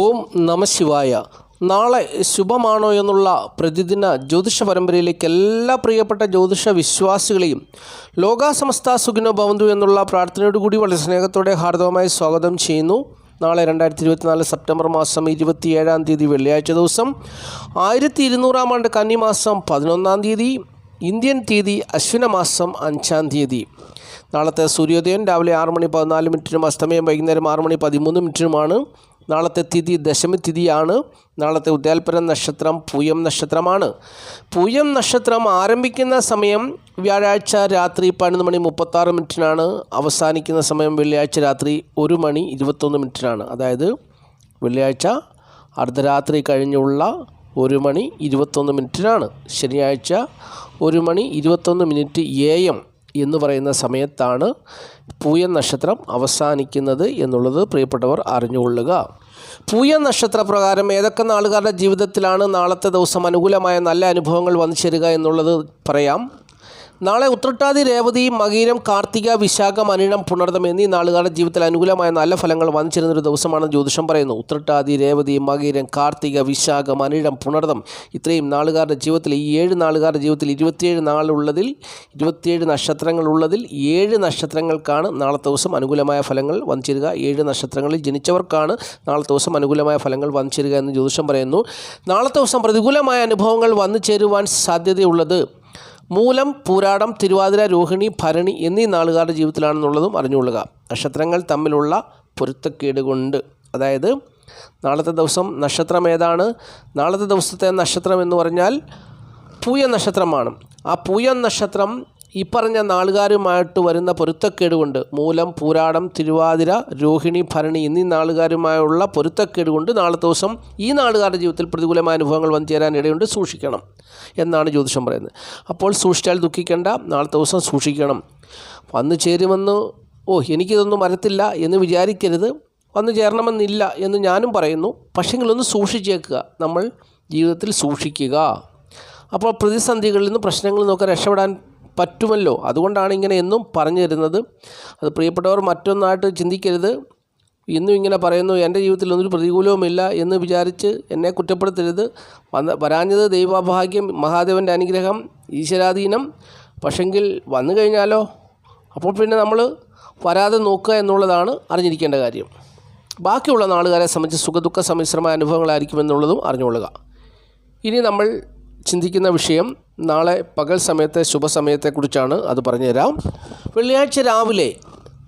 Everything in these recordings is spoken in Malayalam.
ഓം നമശിവായ നാളെ ശുഭമാണോ എന്നുള്ള പ്രതിദിന ജ്യോതിഷ പരമ്പരയിലേക്ക് എല്ലാ പ്രിയപ്പെട്ട ജ്യോതിഷ വിശ്വാസികളെയും ലോകാസമസ്ത സുഖിനോ ഭവന്തു എന്നുള്ള പ്രാർത്ഥനയോടുകൂടി വളരെ സ്നേഹത്തോടെ ഹാർദവമായി സ്വാഗതം ചെയ്യുന്നു. നാളെ രണ്ടായിരത്തി ഇരുപത്തിനാല് സെപ്റ്റംബർ മാസം ഇരുപത്തിയേഴാം തീയതി വെള്ളിയാഴ്ച ദിവസം ആയിരത്തി ഇരുന്നൂറാം ആണ്ട് കന്നിമാസം പതിനൊന്നാം തീയതി ഇന്ത്യൻ തീയതി അശ്വിന മാസം അഞ്ചാം തീയതി. നാളത്തെ സൂര്യോദയം രാവിലെ ആറ് മണി പതിനാല് മിനിറ്റിനും അസ്തമയം വൈകുന്നേരം ആറ് മണി പതിമൂന്ന് മിനിറ്റിനുമാണ്. നാളത്തെ തിഥി ദശമി തിഥിയാണ്. നാളത്തെ ഉദ്യാൽപര നക്ഷത്രം പൂയം നക്ഷത്രമാണ്. പൂയം നക്ഷത്രം ആരംഭിക്കുന്ന സമയം വ്യാഴാഴ്ച രാത്രി പതിനൊന്ന് മണി മുപ്പത്താറ് മിനിറ്റിനാണ്. അവസാനിക്കുന്ന സമയം വെള്ളിയാഴ്ച രാത്രി ഒരു മണി ഇരുപത്തൊന്ന് മിനിറ്റിനാണ്. അതായത് വെള്ളിയാഴ്ച അർദ്ധരാത്രി കഴിഞ്ഞുള്ള ഒരു മണി ഇരുപത്തൊന്ന് മിനിറ്റിനാണ്. ശനിയാഴ്ച ഒരു മണി ഇരുപത്തൊന്ന് മിനിറ്റ് എ എം എന്ന് പറയുന്ന സമയത്താണ് പൂയൻ നക്ഷത്രം അവസാനിക്കുന്നത് എന്നുള്ളത് പ്രിയപ്പെട്ടവർ അറിഞ്ഞുകൊള്ളുക. പൂയ നക്ഷത്ര പ്രകാരം ഏതൊക്കെ നാളുകാരുടെ ജീവിതത്തിലാണ് നാളത്തെ ദിവസം അനുകൂലമായ നല്ല അനുഭവങ്ങൾ വന്നു ചേരുക എന്നുള്ളത് പറയാം. നാളെ ഉത്രട്ടാതി രേവതി മകീരം കാർത്തിക വിശാഖം അനിഴം പുണർദം എന്നീ നാളുകാരുടെ ജീവിതത്തിൽ അനുകൂലമായ നല്ല ഫലങ്ങൾ വന്നു ഒരു ദിവസമാണ് ജ്യോതിഷം പറയുന്നു. ഉത്രട്ടാതി രേവതി മകീരം കാർത്തിക വിശാഖം അനിഴം പുണർദം ഇത്രയും നാളുകാരുടെ ജീവിതത്തിൽ ഈ ഏഴ് നാളുകാരുടെ ജീവിതത്തിൽ ഇരുപത്തിയേഴ് നാളുള്ളതിൽ ഇരുപത്തിയേഴ് നക്ഷത്രങ്ങളുള്ളതിൽ ഏഴ് നക്ഷത്രങ്ങൾക്കാണ് നാളത്തെ ദിവസം അനുകൂലമായ ഫലങ്ങൾ വന്നിച്ചിരുക. ഏഴ് നക്ഷത്രങ്ങളിൽ ജനിച്ചവർക്കാണ് നാളത്തെ ദിവസം അനുകൂലമായ ഫലങ്ങൾ വന്നിച്ചിരുക എന്ന് ജ്യോതിഷം പറയുന്നു. നാളത്തെ ദിവസം പ്രതികൂലമായ അനുഭവങ്ങൾ വന്നു ചേരുവാൻ സാധ്യതയുള്ളത് മൂലം പൂരാടം തിരുവാതിര രോഹിണി ഭരണി എന്നീ നാളുകാരുടെ ജീവിതത്തിലാണെന്നുള്ളതും അറിഞ്ഞുകൊള്ളുക. നക്ഷത്രങ്ങൾ തമ്മിലുള്ള പൊരുത്തക്കേട് കൊണ്ട് അതായത് നാളത്തെ ദിവസം നക്ഷത്രം ഏതാണ്? നാളത്തെ ദിവസത്തെ നക്ഷത്രം എന്ന് പറഞ്ഞാൽ പൂയ നക്ഷത്രമാണ്. ആ പൂയ നക്ഷത്രം ഈ പറഞ്ഞ നാളുകാരുമായിട്ട് വരുന്ന പൊരുത്തക്കേട് കൊണ്ട് മൂലം പൂരാടം തിരുവാതിര രോഹിണി ഭരണി എന്നീ നാളുകാരുമായുള്ള പൊരുത്തക്കേട് കൊണ്ട് നാളെ ദിവസം ഈ നാളുകാരുടെ ജീവിതത്തിൽ പ്രതികൂലമായ അനുഭവങ്ങൾ വന്നു ചേരാൻ ഇടയുണ്ട്. സൂക്ഷിക്കണം എന്നാണ് ജ്യോതിഷം പറയുന്നത്. അപ്പോൾ സൂക്ഷിച്ചാൽ ദുഃഖിക്കേണ്ട. നാളെ ദിവസം സൂക്ഷിക്കണം. വന്നു ചേരുമെന്ന് ഓ എനിക്കിതൊന്നും വരത്തില്ല എന്ന് വിചാരിക്കരുത്. വന്നു ചേരണമെന്നില്ല എന്ന് ഞാനും പറയുന്നു. പക്ഷെങ്കിലൊന്ന് സൂക്ഷിച്ചേക്കുക. നമ്മൾ ജീവിതത്തിൽ സൂക്ഷിക്കുക. അപ്പോൾ പ്രതിസന്ധികളിൽ നിന്ന് പ്രശ്നങ്ങളിൽ നിന്നൊക്കെ രക്ഷപ്പെടാൻ പറ്റുമല്ലോ. അതുകൊണ്ടാണ് ഇങ്ങനെ എന്നും പറഞ്ഞു തരുന്നത് അത് പ്രിയപ്പെട്ടവർ മറ്റൊന്നായിട്ട് ചിന്തിക്കരുത്. ഇന്നും ഇങ്ങനെ പറയുന്നു എന്റെ ജീവിതത്തിൽ ഒന്നൊരു പ്രതികൂലവുമില്ല എന്ന് വിചാരിച്ച് എന്നെ കുറ്റപ്പെടുത്തരുത്. വന്ന വരാഞ്ഞത് ദൈവഭാഗ്യം മഹാദേവന്റെ അനുഗ്രഹം ഈശ്വരാധീനം. പക്ഷെങ്കിൽ വന്നു കഴിഞ്ഞാലോ? അപ്പോൾ പിന്നെ നമ്മൾ വരാതെ നോക്കുക എന്നുള്ളതാണ് അറിഞ്ഞിരിക്കേണ്ട കാര്യം. ബാക്കിയുള്ള നാളുകാരെ സംബന്ധിച്ച് സുഖദുഃഖ സമ്മിശ്രമായ അനുഭവങ്ങളായിരിക്കുമെന്നുള്ളതും അറിഞ്ഞുകൊള്ളുക. ഇനി നമ്മൾ ചിന്തിക്കുന്ന വിഷയം നാളെ പകൽ സമയത്തെ ശുഭസമയത്തെക്കുറിച്ചാണ് അത് പറഞ്ഞുതരാം. വെള്ളിയാഴ്ച രാവിലെ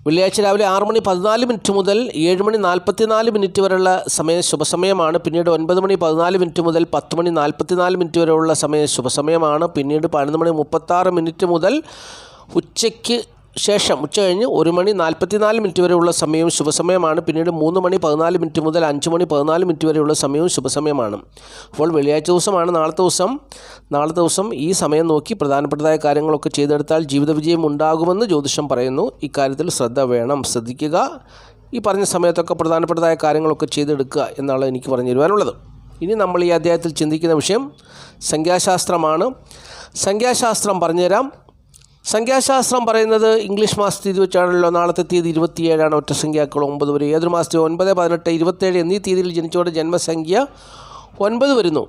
വെള്ളിയാഴ്ച രാവിലെ ആറ് മണി പതിനാല് മിനിറ്റ് മുതൽ ഏഴ് മണി നാൽപ്പത്തിനാല് മിനിറ്റ് വരെയുള്ള സമയം ശുഭസമയമാണ് പിന്നീട് ഒൻപത് മണി പതിനാല് മിനിറ്റ് മുതൽ പത്ത് മണി നാൽപ്പത്തിനാല് മിനിറ്റ് വരെയുള്ള സമയം ശുഭസമയമാണ് പിന്നീട് പതിനൊന്ന് മണി മുപ്പത്താറ് മിനിറ്റ് മുതൽ ഉച്ചയ്ക്ക് ശേഷം ഉച്ച കഴിഞ്ഞ് ഒരു മണി നാൽപ്പത്തിനാല് മിനിറ്റ് വരെയുള്ള സമയവും ശുഭസമയമാണ്. പിന്നീട് മൂന്ന് മണി പതിനാല് മിനിറ്റ് മുതൽ അഞ്ച് മണി പതിനാല് മിനിറ്റ് വരെയുള്ള സമയവും ശുഭസമയമാണ്. അപ്പോൾ വെള്ളിയാഴ്ച ദിവസമാണ്. നാളത്തെ ദിവസം നാളത്തെ ദിവസം ഈ സമയം നോക്കി പ്രധാനപ്പെട്ടതായ കാര്യങ്ങളൊക്കെ ചെയ്തെടുത്താൽ ജീവിത വിജയം ഉണ്ടാകുമെന്ന് ജ്യോതിഷം പറയുന്നു. ഇക്കാര്യത്തിൽ ശ്രദ്ധ വേണം. ശ്രദ്ധിക്കുക. ഈ പറഞ്ഞ സമയത്തൊക്കെ പ്രധാനപ്പെട്ടതായ കാര്യങ്ങളൊക്കെ ചെയ്തെടുക്കുക എന്നാണ് എനിക്ക് പറഞ്ഞു തരുവാനുള്ളത്. ഇനി നമ്മൾ ഈ അധ്യായത്തിൽ ചിന്തിക്കുന്ന വിഷയം സംഖ്യാശാസ്ത്രമാണ്. സംഖ്യാശാസ്ത്രം പറഞ്ഞുതരാം. സംഖ്യാശാസ്ത്രം പറയുന്നത് ഇംഗ്ലീഷ് മാസ തീയതി വെച്ചാണല്ലോ നാളത്തെ തീയതി ഇരുപത്തിയേഴാണ് ഒറ്റ സംഖ്യാക്കൾ ഒമ്പത് വരെ. ഏതൊരു മാസത്തെ ഒൻപത് പതിനെട്ട് ഇരുപത്തേഴ് എന്നീ തീയതിയിൽ ജനിച്ചവരുടെ ജന്മസംഖ്യ ഒൻപത് വരുന്നു.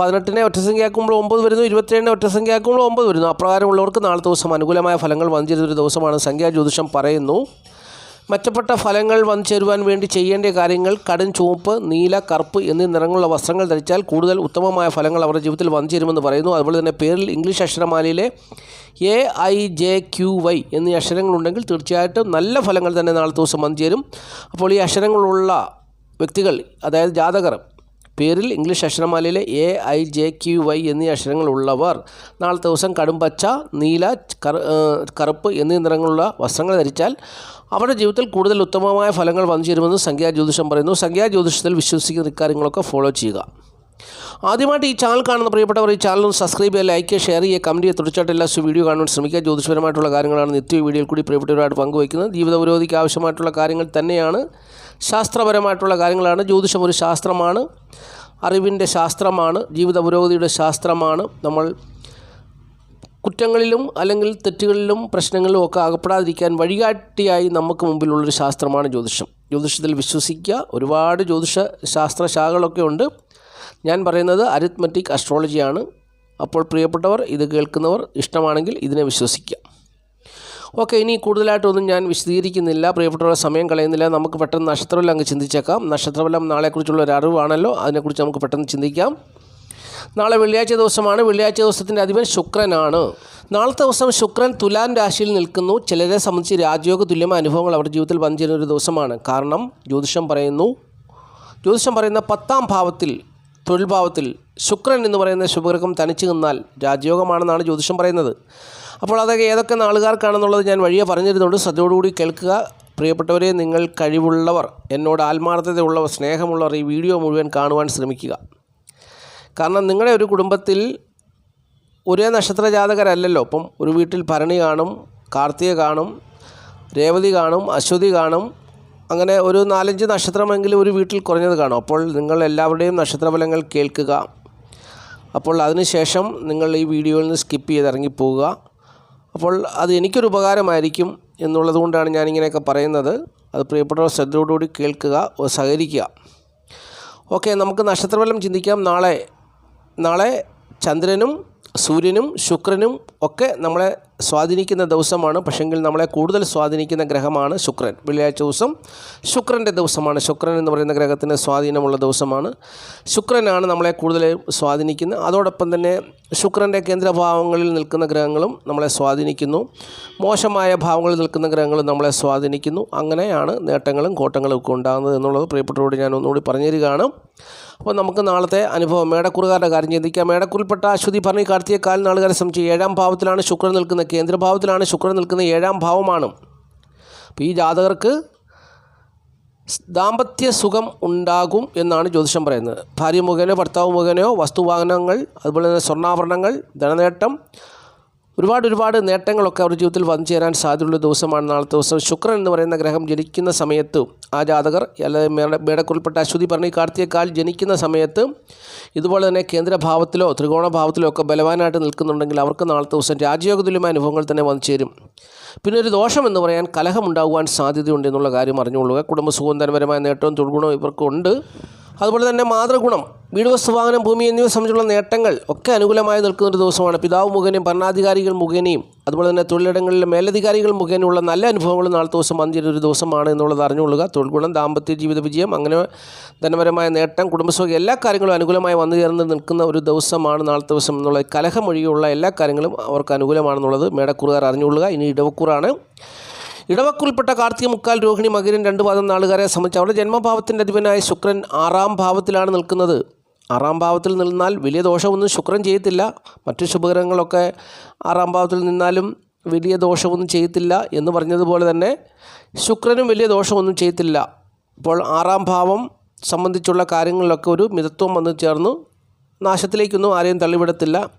പതിനെട്ടിനെ ഒറ്റ സംഖ്യയാക്കുമ്പോൾ ഒമ്പത് വരുന്നു ഇരുപത്തേഴിനെ ഒറ്റ സംഖ്യയാക്കുമ്പോൾ ഒമ്പത് വരുന്നു. അപ്രകാരമുള്ളവർക്ക് നാളെ ദിവസം അനുകൂലമായ ഫലങ്ങൾ വന്നിരുന്നൊരു ദിവസമാണ് സംഖ്യാ ജ്യോതിഷം പറയുന്നു. മെച്ചപ്പെട്ട ഫലങ്ങൾ വന്നു ചേരുവാൻ വേണ്ടി ചെയ്യേണ്ട കാര്യങ്ങൾ കടും ചുവപ്പ് നീല കറുപ്പ് എന്നീ നിറങ്ങളുള്ള വസ്ത്രങ്ങൾ ധരിച്ചാൽ കൂടുതൽ ഉത്തമമായ ഫലങ്ങൾ അവരുടെ ജീവിതത്തിൽ വന്നു ചേരുമെന്ന് പറയുന്നു. അതുപോലെ തന്നെ പേരിൽ English അക്ഷരമാലയിലെ A I J Q Y എന്നീ അക്ഷരങ്ങളുണ്ടെങ്കിൽ തീർച്ചയായിട്ടും നല്ല ഫലങ്ങൾ തന്നെ നാളെ ദിവസം വന്നു ചേരും. അപ്പോൾ ഈ അക്ഷരങ്ങളുള്ള വ്യക്തികൾ അതായത് ജാതകർ പേരിൽ English അക്ഷരമാലയിലെ A I J Q Y എന്നീ അക്ഷരങ്ങൾ ഉള്ളവർ നാളത്തെ ദിവസം കടുംപച്ച നീല കറുപ്പ് എന്നീ നിറങ്ങളുള്ള വസ്ത്രങ്ങൾ ധരിച്ചാൽ അവരുടെ ജീവിതത്തിൽ കൂടുതൽ ഉത്തമമായ ഫലങ്ങൾ വന്നു ചേരുമെന്ന് സംഖ്യാ ജ്യോതിഷം പറയുന്നു. സംഖ്യാ ജ്യോതിഷത്തിൽ വിശ്വസിക്കുന്ന ഇക്കാര്യങ്ങളൊക്കെ ഫോളോ ചെയ്യുക. ആദ്യമായിട്ട് ഈ ചാനൽ കാണുന്ന പ്രിയപ്പെട്ടവർ ഈ ചാനൽ സബ്സ്ക്രൈബ് ചെയ്യുക ലൈക്ക് ഷെയർ ചെയ്യുക കമന്റ് ചെയ്യുക. തുടർച്ചയായിട്ട് എല്ലാ വീഡിയോ കാണുവാൻ ശ്രമിക്കുക. ജ്യോതിഷപരമായിട്ടുള്ള കാര്യങ്ങളാണ് നിത്യ വീഡിയോയിൽ കൂടി പ്രിയപ്പെട്ടവരായിട്ട് പങ്കുവയ്ക്കുന്നത്. ജീവിത പുരോഗതിക്ക് ആവശ്യമായിട്ടുള്ള കാര്യങ്ങൾ തന്നെയാണ് ശാസ്ത്രപരമായിട്ടുള്ള കാര്യങ്ങളാണ്. ജ്യോതിഷം ഒരു ശാസ്ത്രമാണ്. അറിവിന്റെ ശാസ്ത്രമാണ്. ജീവിത പുരോഗതിയുടെ ശാസ്ത്രമാണ്. നമ്മൾ കുറ്റങ്ങളിലും അല്ലെങ്കിൽ തെറ്റുകളിലും പ്രശ്നങ്ങളിലും ഒക്കെ അകപ്പെടാതിരിക്കാൻ വഴികാട്ടിയായി നമുക്ക് മുമ്പിലുള്ളൊരു ശാസ്ത്രമാണ് ജ്യോതിഷം. ജ്യോതിഷത്തിൽ വിശ്വസിക്കുക. ഒരുപാട് ജ്യോതിഷ ശാസ്ത്ര ശാഖകളൊക്കെ ഉണ്ട്. ഞാൻ പറയുന്നത് അരിത്മെറ്റിക് അസ്ട്രോളജിയാണ് അപ്പോൾ പ്രിയപ്പെട്ടവർ ഇത് കേൾക്കുന്നവർ ഇഷ്ടമാണെങ്കിൽ ഇതിനെ വിശ്വസിക്കുക. ഓക്കെ ഇനി കൂടുതലായിട്ടൊന്നും ഞാൻ വിശദീകരിക്കുന്നില്ല. പ്രിയപ്പെട്ടവരുടെ സമയം കളയുന്നില്ല. നമുക്ക് പെട്ടെന്ന് നക്ഷത്രഫലം അങ്ങ് ചിന്തിച്ചേക്കാം. നക്ഷത്രഫലം നാളെക്കുറിച്ചുള്ള ഒരു അറിവാണല്ലോ. അതിനെക്കുറിച്ച് നമുക്ക് പെട്ടെന്ന് ചിന്തിക്കാം. നാളെ വെള്ളിയാഴ്ച ദിവസമാണ്. വെള്ളിയാഴ്ച ദിവസത്തിന്റെ അധിപൻ ശുക്രനാണ്. നാളത്തെ ദിവസം ശുക്രൻ തുലാൻ രാശിയിൽ നിൽക്കുന്നു. ചിലരെ സംബന്ധിച്ച് രാജയോഗ തുല്യമായ അനുഭവങ്ങൾ അവരുടെ ജീവിതത്തിൽ വന്നു ചേരുന്ന ഒരു ദിവസമാണ്. കാരണം ജ്യോതിഷം പറയുന്നു. ജ്യോതിഷം പറയുന്ന പത്താം ഭാവത്തിൽ തൊഴിൽ ഭാവത്തിൽ ശുക്രൻ എന്ന് പറയുന്ന ശുഭഗ്രഹം തനിച്ച് നിന്നാൽ രാജയോഗമാണെന്നാണ് ജ്യോതിഷം പറയുന്നത്. അപ്പോൾ അതൊക്കെ ഏതൊക്കെ നാളുകാർക്കാണെന്നുള്ളത് ഞാൻ വഴിയെ പറഞ്ഞിരുന്നുണ്ട്. ശ്രദ്ധയോടുകൂടി കേൾക്കുക. പ്രിയപ്പെട്ടവരെ നിങ്ങൾ കഴിവുള്ളവർ എന്നോട് ആത്മാർത്ഥതയുള്ളവർ സ്നേഹമുള്ളവർ ഈ വീഡിയോ മുഴുവൻ കാണുവാൻ ശ്രമിക്കുക. കാരണം നിങ്ങളുടെ ഒരു കുടുംബത്തിൽ ഒരേ നക്ഷത്ര ജാതകരല്ലല്ലോ. ഇപ്പം ഒരു വീട്ടിൽ ഭരണി കാണും കാർത്തിക കാണും രേവതി കാണും അശ്വതി കാണും. അങ്ങനെ ഒരു നാലഞ്ച് നക്ഷത്രമെങ്കിലും ഒരു വീട്ടിൽ കുറഞ്ഞത് കാണും. അപ്പോൾ നിങ്ങൾ എല്ലാവരുടെയും നക്ഷത്രഫലങ്ങൾ കേൾക്കുക. അപ്പോൾ അതിനുശേഷം നിങ്ങൾ ഈ വീഡിയോയിൽ നിന്ന് സ്കിപ്പ് ചെയ്ത് ഇറങ്ങിപ്പോവുക അപ്പോൾ അത് എനിക്കൊരു ഉപകാരമായിരിക്കും എന്നുള്ളത് കൊണ്ടാണ് ഞാനിങ്ങനെയൊക്കെ പറയുന്നത്. അത് പ്രിയപ്പെട്ടവർ ശ്രദ്ധയോടുകൂടി കേൾക്കുക സഹകരിക്കുക. ഓക്കെ നമുക്ക് നക്ഷത്രഫലം ചിന്തിക്കാം. നാളെ നാളെ ചന്ദ്രനും സൂര്യനും ശുക്രനും ഒക്കെ നമ്മളെ സ്വാധീനിക്കുന്ന ദിവസമാണ്. പക്ഷെങ്കിൽ നമ്മളെ കൂടുതൽ സ്വാധീനിക്കുന്ന ഗ്രഹമാണ് ശുക്രൻ. വെള്ളിയാഴ്ച ദിവസം ശുക്രന്റെ ദിവസമാണ്. ശുക്രൻ എന്ന് പറയുന്ന ഗ്രഹത്തിന് സ്വാധീനമുള്ള ദിവസമാണ്. ശുക്രനാണ് നമ്മളെ കൂടുതൽ സ്വാധീനിക്കുന്നത്. അതോടൊപ്പം തന്നെ ശുക്രന്റെ കേന്ദ്രഭാവങ്ങളിൽ നിൽക്കുന്ന ഗ്രഹങ്ങളും നമ്മളെ സ്വാധീനിക്കുന്നു. മോശമായ ഭാവങ്ങളിൽ നിൽക്കുന്ന ഗ്രഹങ്ങളും നമ്മളെ സ്വാധീനിക്കുന്നു. അങ്ങനെയാണ് നേട്ടങ്ങളും കോട്ടങ്ങളും ഒക്കെ ഉണ്ടാകുന്നത് എന്നുള്ളത് പ്രിയപ്പെട്ടവരോട് ഞാൻ ഒന്നുകൂടി പറഞ്ഞു തരികയാണ് അപ്പോൾ നമുക്ക് നാളത്തെ അനുഭവം. മേടക്കുറുകാരുടെ കാര്യം ചിന്തിക്കാം. മേടക്കുറിൽപ്പെട്ട അശ്വതി ഭരണി കാർത്തിക കാൽ നാളുകാരെ സംബന്ധിച്ച് ഏഴാം ഭാവത്തിലാണ് ശുക്രൻ നിൽക്കുന്നത്. കേന്ദ്രഭാവത്തിലാണ് ശുക്രൻ നിൽക്കുന്ന ഏഴാം ഭാവമാണ്. അപ്പോൾ ഈ ജാതകർക്ക് ദാമ്പത്യ സുഖം ഉണ്ടാകും എന്നാണ് ജ്യോതിഷം പറയുന്നത്. ഭാര്യ മുഖേനയോ ഭർത്താവ് മുഖേനയോ വസ്തുവാഹനങ്ങൾ അതുപോലെ തന്നെ സ്വർണാഭരണങ്ങൾ ധനനേട്ടം ഒരുപാട് ഒരുപാട് നേട്ടങ്ങളൊക്കെ അവരുടെ ജീവിതത്തിൽ വന്നു ചേരാൻ സാധ്യതയുള്ള ദിവസമാണ് നാളത്തെ ദിവസം. ശുക്രൻ എന്ന് പറയുന്ന ഗ്രഹം ജനിക്കുന്ന സമയത്ത് ആ ജാതകർ അല്ലെങ്കിൽ മേട മേടക്കുറിൽപ്പെട്ട അശ്വതി പറഞ്ഞ കാർത്തികക്കാൽ ജനിക്കുന്ന സമയത്ത് ഇതുപോലെ തന്നെ കേന്ദ്രഭാവത്തിലോ ത്രികോണഭാവത്തിലോ ഒക്കെ ബലവാനായിട്ട് നിൽക്കുന്നുണ്ടെങ്കിൽ അവർക്ക് നാളത്തെ ദിവസം രാജയോഗതുല്യമായ അനുഭവങ്ങൾ തന്നെ വന്നു ചേരും. പിന്നെ ഒരു ദോഷം എന്ന് പറയാൻ കലഹമുണ്ടാകുവാൻ സാധ്യതയുണ്ട് എന്നുള്ള കാര്യം അറിഞ്ഞുകൊള്ളുക. കുടുംബസുഖം ധനപരമായ നേട്ടവും തുടർഗുണവും ഇവർക്കുണ്ട്. അതുപോലെ തന്നെ മാതൃഗുണം വീട് വസ്തു വാഹനം ഭൂമി എന്നിവ സംബന്ധിച്ചുള്ള നേട്ടങ്ങൾ ഒക്കെ അനുകൂലമായി നിൽക്കുന്ന ഒരു ദിവസമാണ്. പിതാവ് മുഖേനയും ഭരണാധികാരികൾ മുഖേനയും അതുപോലെ തന്നെ തൊഴിലിടങ്ങളിലെ മേലധികാരികൾ മുഖേനയുള്ള നല്ല അനുഭവങ്ങൾ നാളെ ദിവസം വന്നിരുന്ന ഒരു ദിവസമാണ് എന്നുള്ളത് അറിഞ്ഞുകൊള്ളുക. തൊഴിൽ ഗുണം ദാമ്പത്യ ജീവിത വിജയം അങ്ങനെ ധനപരമായ നേട്ടം കുടുംബസുഖം എല്ലാ കാര്യങ്ങളും അനുകൂലമായി വന്നു ചേർന്ന് നിൽക്കുന്ന ഒരു ദിവസമാണ് നാളത്തെ ദിവസം എന്നുള്ള കലഹമൊഴികെയുള്ള എല്ലാ കാര്യങ്ങളും അവർക്ക് അനുകൂലമാണെന്നുള്ളത് മേടക്കൂറുകാർ അറിഞ്ഞുകൊള്ളുക. ഇനി ഇടവക്കൂറാണ്. ഇടവക്കുൾപ്പെട്ട കാർത്തിക മുക്കാൽ രോഹിണി മകരൻ രണ്ട് പാദം നാളുകാരെ സംബന്ധിച്ച് അവരുടെ ജന്മഭാവത്തിന്റെ അധിപനായ ശുക്രൻ ആറാം ഭാവത്തിലാണ് നിൽക്കുന്നത്. ആറാം ഭാവത്തിൽ നിന്നാൽ വലിയ ദോഷമൊന്നും ശുക്രൻ ചെയ്യത്തില്ല. മറ്റു ശുഭഗ്രഹങ്ങളൊക്കെ ആറാം ഭാവത്തിൽ നിന്നാലും വലിയ ദോഷമൊന്നും ചെയ്യത്തില്ല എന്ന് പറഞ്ഞതുപോലെ തന്നെ ശുക്രനും വലിയ ദോഷമൊന്നും ചെയ്യത്തില്ല. ഇപ്പോൾ ആറാം ഭാവം സംബന്ധിച്ചുള്ള കാര്യങ്ങളിലൊക്കെ ഒരു മിതത്വം വന്നു ചേർന്നു. നാശത്തിലേക്കൊന്നും ആരെയും തള്ളിവിടത്തില്ല.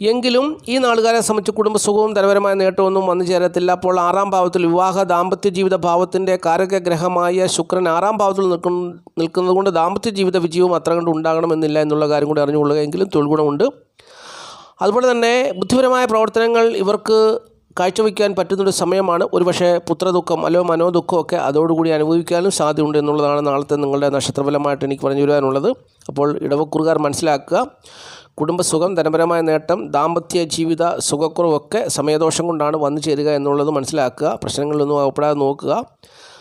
എങ്കിലും ഈ നാളുകാരെ സംബന്ധിച്ച് കുടുംബസുഖവും ധനപരമായ നേട്ടമൊന്നും വന്നു ചേരത്തില്ല. അപ്പോൾ ആറാം ഭാവത്തിൽ വിവാഹ ദാമ്പത്യ ജീവിത ഭാവത്തിന്റെ കാരകഗ്രഹമായ ശുക്രൻ ആറാം ഭാവത്തിൽ നിൽക്കുന്ന നിൽക്കുന്നത് കൊണ്ട് ദാമ്പത്യ ജീവിത വിജയവും അത്ര കണ്ട് ഉണ്ടാകണമെന്നില്ല എന്നുള്ള കാര്യം കൂടി അറിഞ്ഞുകൊള്ളുക. എങ്കിലും തൊഴിൽ ഗുണമുണ്ട് അതുപോലെ തന്നെ ബുദ്ധിപരമായ പ്രവർത്തനങ്ങൾ ഇവർക്ക് കാഴ്ചവെക്കാൻ പറ്റുന്നൊരു സമയമാണ്. ഒരുപക്ഷെ പുത്രദുഃഖം അല്ലോ മനോദുഃഖമൊക്കെ അതോടുകൂടി അനുഭവിക്കാനും സാധ്യതയുണ്ട് എന്നുള്ളതാണ് നാളത്തെ നിങ്ങളുടെ നക്ഷത്രഫലമായിട്ട് എനിക്ക് പറഞ്ഞു തരാനുള്ളത്. അപ്പോൾ ഇടവക്കുറുകാർ മനസ്സിലാക്കുക. കുടുംബസുഖം ധനപരമായ നേട്ടം ദാമ്പത്യ ജീവിത സുഖക്കുറവൊക്കെ സമയദോഷം കൊണ്ടാണ് വന്നു ചേരുക എന്നുള്ളത് മനസ്സിലാക്കുക. പ്രശ്നങ്ങളിലൊന്നും അകപ്പെടാതെ നോക്കുക.